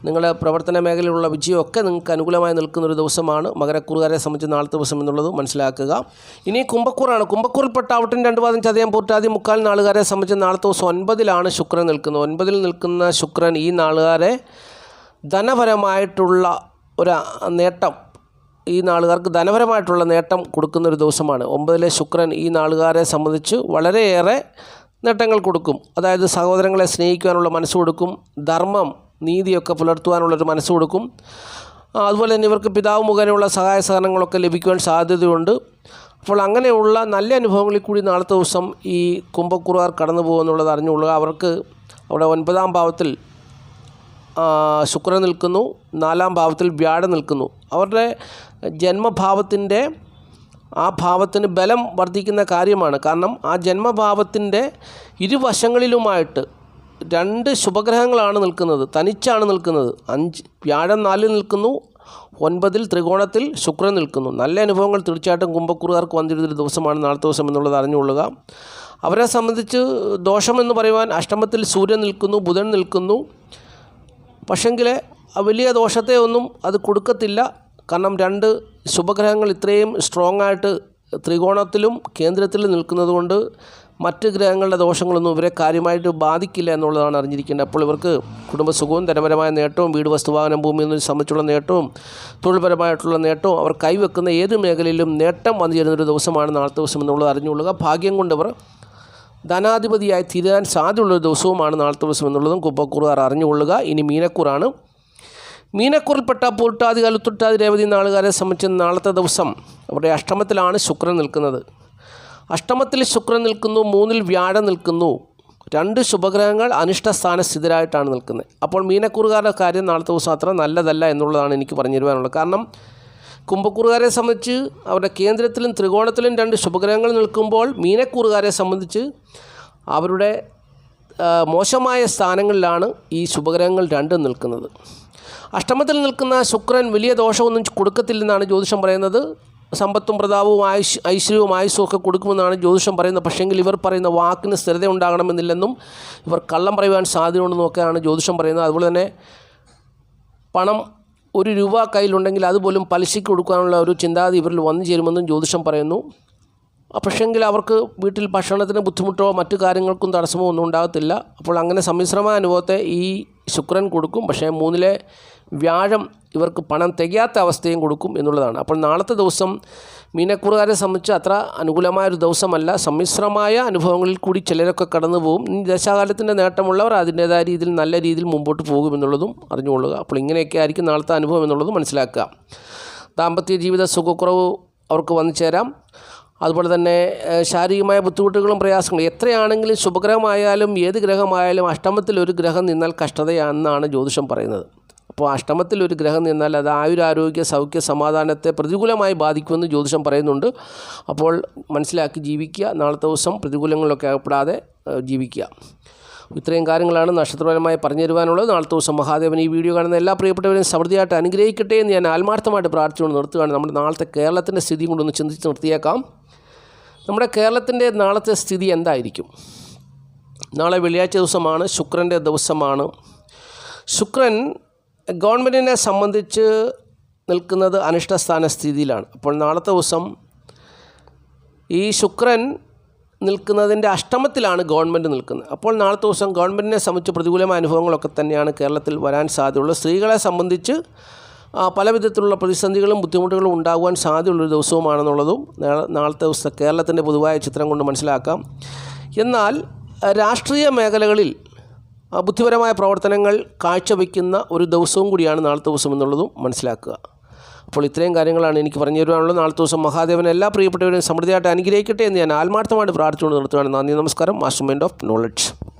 നിങ്ങളുടെ പ്രവർത്തന മേഖലയിലുള്ള വിജയമൊക്കെ നിങ്ങൾക്ക് അനുകൂലമായി നിൽക്കുന്നൊരു ദിവസമാണ്. മകരക്കൂറുകാരെ സംബന്ധിച്ച് നാളത്തെ ദിവസം എന്നുള്ളത് മനസ്സിലാക്കുക. ഇനി കുംഭക്കൂറാണ്. കുംഭക്കൂറിൽപ്പെട്ട ആവട്ടം രണ്ട് പാദം ചതയം പൂർട്ടാതി മുക്കാൽ നാളുകാരെ സംബന്ധിച്ച് നാളത്തെ ദിവസം ഒൻപതിലാണ് ശുക്രൻ നിൽക്കുന്നത്. ഒൻപതിൽ നിൽക്കുന്ന ശുക്രൻ ഈ നാളുകാരെ ധനപരമായിട്ടുള്ള ഒരു നേട്ടം ഈ നാളുകാർക്ക് ധനപരമായിട്ടുള്ള നേട്ടം കൊടുക്കുന്ന ഒരു ദിവസമാണ്. ഒമ്പതിലെ ശുക്രൻ ഈ നാളുകാരെ സംബന്ധിച്ച് വളരെയേറെ നേട്ടങ്ങൾ കൊടുക്കും. അതായത് സഹോദരങ്ങളെ സ്നേഹിക്കുവാനുള്ള മനസ്സ് കൊടുക്കും. ധർമ്മം നീതിയൊക്കെ പുലർത്തുവാനുള്ളൊരു മനസ്സ് കൊടുക്കും. അതുപോലെ തന്നെ ഇവർക്ക് പിതാവ് മുഖേനയുള്ള സഹായ സഹകരണങ്ങളൊക്കെ ലഭിക്കുവാൻ സാധ്യതയുണ്ട്. അപ്പോൾ അങ്ങനെയുള്ള നല്ല അനുഭവങ്ങളിൽ കൂടി നാളത്തെ ദിവസം ഈ കുംഭക്കുറുകാർ കടന്നു പോകുമെന്നുള്ളത് അറിഞ്ഞുകൊള്ളുക. അവർക്ക് അവിടെ ഒൻപതാം ഭാവത്തിൽ ശുക്രൻ നിൽക്കുന്നു. നാലാം ഭാവത്തിൽ വ്യാഴം നിൽക്കുന്നു. അവരുടെ ജന്മഭാവത്തിന്റെ ആ ഭാവത്തിന് ബലം വർദ്ധിക്കുന്ന കാര്യമാണ്. കാരണം ആ ജന്മഭാവത്തിന്റെ ഇരുവശങ്ങളിലുമായിട്ട് രണ്ട് ശുഭഗ്രഹങ്ങളാണ് നിൽക്കുന്നത്. തനിച്ചാണ് നിൽക്കുന്നത്. അഞ്ച് വ്യാഴം നാലിൽ നിൽക്കുന്നു. ഒൻപതിൽ ത്രികോണത്തിൽ ശുക്രൻ നിൽക്കുന്നു. നല്ല അനുഭവങ്ങൾ തീർച്ചയായിട്ടും കുംഭക്കുറുകാർക്ക് വന്നിരുന്നൊരു ദിവസമാണ്. നാളത്തെ ദിവസം എന്നുള്ളത് അറിഞ്ഞുകൊള്ളുക. അവരെ സംബന്ധിച്ച് ദോഷമെന്ന് പറയുവാൻ അഷ്ടമത്തിൽ സൂര്യൻ നിൽക്കുന്നു ബുധൻ നിൽക്കുന്നു. പക്ഷെങ്കിൽ വലിയ ദോഷത്തെ ഒന്നും അത് കൊടുക്കത്തില്ല. കാരണം രണ്ട് ശുഭഗ്രഹങ്ങൾ ഇത്രയും സ്ട്രോങ് ആയിട്ട് ത്രികോണത്തിലും കേന്ദ്രത്തിലും നിൽക്കുന്നത് കൊണ്ട് മറ്റ് ഗ്രഹങ്ങളുടെ ദോഷങ്ങളൊന്നും ഇവരെ കാര്യമായിട്ട് ബാധിക്കില്ല എന്നുള്ളതാണ് അറിഞ്ഞിരിക്കേണ്ടത്. അപ്പോൾ ഇവർക്ക് കുടുംബസുഖവും ധനപരമായ നേട്ടവും വീട് വസ്തുവാഹനം ഭൂമി എന്നതിനെ സംബന്ധിച്ചുള്ള നേട്ടവും തൊഴിൽപരമായിട്ടുള്ള നേട്ടവും അവർ കൈവെക്കുന്ന ഏത് മേഖലയിലും നേട്ടം വന്നു ചേരുന്നൊരു ദിവസമാണ് നാളത്തെ ദിവസം എന്നുള്ളത് അറിഞ്ഞുകൊള്ളുക. ഭാഗ്യം കൊണ്ടവർ ധനാധിപതിയായി തീരാൻ സാധ്യതയുള്ള ദിവസവുമാണ് നാളത്തെ ദിവസം എന്നുള്ളതും കുപ്പക്കുറുകാർ അറിഞ്ഞുകൊള്ളുക. ഇനി മീനക്കൂറാണ്. മീനക്കൂറിൽപ്പെട്ട പൂട്ടാതി കലുത്തുട്ടാതി രേവതി നാളുകാരെ സംബന്ധിച്ച് നാളത്തെ ദിവസം അവരുടെ അഷ്ടമത്തിലാണ് ശുക്രൻ നിൽക്കുന്നത്. അഷ്ടമത്തിൽ ശുക്രൻ നിൽക്കുന്നു മൂന്നിൽ വ്യാഴം നിൽക്കുന്നു. രണ്ട് ശുഭഗ്രഹങ്ങൾ അനിഷ്ടസ്ഥാന സ്ഥിതരായിട്ടാണ് നിൽക്കുന്നത്. അപ്പോൾ മീനക്കൂറുകാരുടെ കാര്യം നാളത്തെ ദിവസം അത്ര നല്ലതല്ല എന്നുള്ളതാണ് എനിക്ക് പറഞ്ഞു തരുവാനുള്ളത് കാരണം കുംഭക്കൂറുകാരെ സംബന്ധിച്ച് അവരുടെ കേന്ദ്രത്തിലും ത്രികോണത്തിലും രണ്ട് ശുഭഗ്രഹങ്ങൾ നിൽക്കുമ്പോൾ മീനക്കൂറുകാരെ സംബന്ധിച്ച് അവരുടെ മോശമായ സ്ഥാനങ്ങളിലാണ് ഈ ശുഭഗ്രഹങ്ങൾ രണ്ടും നിൽക്കുന്നത്. അഷ്ടമത്തിൽ നിൽക്കുന്ന ശുക്രൻ വലിയ ദോഷമൊന്നും കൊടുക്കത്തില്ലെന്നാണ് ജ്യോതിഷം പറയുന്നത്. സമ്പത്തും പ്രതാപവും ആയുഷ് ഐശ്വര്യവും ആയുസ്സും ഒക്കെ കൊടുക്കുമെന്നാണ് ജ്യോതിഷം പറയുന്നത്. പക്ഷേങ്കിൽ ഇവർ പറയുന്ന വാക്കിന് സ്ഥിരത ഉണ്ടാകണമെന്നില്ലെന്നും ഇവർ കള്ളം പറയുവാൻ സാധ്യതയുണ്ടെന്നും ഒക്കെയാണ് ജ്യോതിഷം പറയുന്നത്. അതുപോലെ തന്നെ പണം ഒരു രൂപ കയ്യിലുണ്ടെങ്കിൽ അതുപോലും പലിശയ്ക്ക് കൊടുക്കാനുള്ള ഒരു ചിന്താഗതി ഇവരിൽ വന്നു ചേരുമെന്നും ജ്യോതിഷം പറയുന്നു. പക്ഷേങ്കിൽ അവർക്ക് വീട്ടിൽ ഭക്ഷണത്തിന് ബുദ്ധിമുട്ടോ മറ്റു കാര്യങ്ങൾക്കും തടസ്സമോ ഒന്നും ഉണ്ടാകത്തില്ല. അപ്പോൾ അങ്ങനെ സമ്മിശ്രമായ അനുഭവത്തെ ഈ ശുക്രൻ കൊടുക്കും. പക്ഷേ മൂന്നിലെ വ്യാഴം ഇവർക്ക് പണം തികയാത്ത അവസ്ഥയും കൊടുക്കും എന്നുള്ളതാണ്. അപ്പോൾ നാളത്തെ ദിവസം മീനക്കുറുകാരെ സംബന്ധിച്ച് അത്ര അനുകൂലമായൊരു ദിവസമല്ല. സമ്മിശ്രമായ അനുഭവങ്ങളിൽ കൂടി ചിലരൊക്കെ കടന്നു പോകും. ദശാകാലത്തിന്റെ നേട്ടമുള്ളവർ അതിന്റേതായ രീതിയിൽ നല്ല രീതിയിൽ മുമ്പോട്ട് പോകുമെന്നുള്ളതും അറിഞ്ഞുകൊള്ളുക. അപ്പോൾ ഇങ്ങനെയൊക്കെ ആയിരിക്കും നാളത്തെ അനുഭവം എന്നുള്ളത് മനസ്സിലാക്കുക. ദാമ്പത്യ ജീവിത സുഖക്കുറവ് അവർക്ക് വന്നു ചേരാം. അതുപോലെ തന്നെ ശാരീരികമായ ബുദ്ധിമുട്ടുകളും പ്രയാസങ്ങളും. എത്രയാണെങ്കിലും ശുഭഗ്രഹമായാലും ഏത് ഗ്രഹമായാലും അഷ്ടമത്തിൽ ഒരു ഗ്രഹം നിന്നാൽ കഷ്ടതയാണെന്നാണ് ജ്യോതിഷം പറയുന്നത്. അപ്പോൾ അഷ്ടമത്തിൽ ഒരു ഗ്രഹം നിന്നാൽ അത് ആയുരാരോഗ്യ സൗഖ്യ സമാധാനത്തെ പ്രതികൂലമായി ബാധിക്കുമെന്ന് ജ്യോതിഷം പറയുന്നുണ്ട്. അപ്പോൾ മനസ്സിലാക്കി ജീവിക്കുക നാളത്തെ ദിവസം പ്രതികൂലങ്ങളിലൊക്കെ അകപ്പെടാതെ ജീവിക്കുക. ഇത്രയും കാര്യങ്ങളാണ് നക്ഷത്രപരമായി പറഞ്ഞു തരുവാനുള്ളത്. നാളത്തെ ദിവസം മഹാദേവൻ ഈ വീഡിയോ കാണുന്ന എല്ലാ പ്രിയപ്പെട്ടവരെയും സമൃദ്ധിയായിട്ട് അനുഗ്രഹിക്കട്ടെ എന്ന് ഞാൻ ആത്മാർത്ഥമായിട്ട് പ്രാർത്ഥിച്ചുകൊണ്ട് നിർത്തുകയാണ്. നമ്മുടെ നാളത്തെ കേരളത്തിന്റെ സ്ഥിതി കൊണ്ടൊന്ന് ചിന്തിച്ച് നിർത്തിയേക്കാം. നമ്മുടെ കേരളത്തിന്റെ നാളത്തെ സ്ഥിതി എന്തായിരിക്കും? നാളെ വെള്ളിയാഴ്ച ദിവസമാണ് ശുക്രന്റെ ദിവസമാണ്. ശുക്രൻ ഗവൺമെന്റിനെ സംബന്ധിച്ച് നിൽക്കുന്നത് അനിഷ്ടസ്ഥാന സ്ഥിതിയിലാണ്. അപ്പോൾ നാളത്തെ ദിവസം ഈ ശുക്രൻ നിൽക്കുന്നതിന്റെ അഷ്ടമത്തിലാണ് ഗവൺമെന്റ് നിൽക്കുന്നത്. അപ്പോൾ നാളത്തെ ദിവസം ഗവൺമെന്റിനെ സംബന്ധിച്ച് പ്രതികൂലമായ അനുഭവങ്ങളൊക്കെ തന്നെയാണ് കേരളത്തിൽ വരാൻ സാധ്യതയുള്ളത്. സ്ത്രീകളെ സംബന്ധിച്ച് പല വിധത്തിലുള്ള പ്രതിസന്ധികളും ബുദ്ധിമുട്ടുകളും ഉണ്ടാകുവാൻ സാധ്യതയുള്ളൊരു ദിവസവുമാണെന്നുള്ളതും നാളെ- നാളത്തെ ദിവസത്തെ കേരളത്തിന്റെ പൊതുവായ ചിത്രം കൊണ്ട് മനസ്സിലാക്കാം. എന്നാൽ രാഷ്ട്രീയ മേഖലകളിൽ ബുദ്ധിപരമായ പ്രവർത്തനങ്ങൾ കാഴ്ചവെക്കുന്ന ഒരു ദിവസവും കൂടിയാണ് നാളത്തെ ദിവസം എന്നുള്ളതും മനസ്സിലാക്കുക. അപ്പോൾ ഇത്രയും കാര്യങ്ങളാണ് എനിക്ക് പറഞ്ഞു തരുവാനുള്ളത് നാളത്തെ ദിവസം മഹാദേവൻ എല്ലാ പ്രിയപ്പെട്ടവരെയും സമൃദ്ധിയായിട്ട് അനുഗ്രഹിക്കട്ടെ എന്ന് ഞാൻ ആത്മാർത്ഥമായിട്ട് പ്രാർത്ഥിച്ചുകൊണ്ട് നിർത്തുകയാണ്. നന്ദി നമസ്കാരം. Master mind of knowledge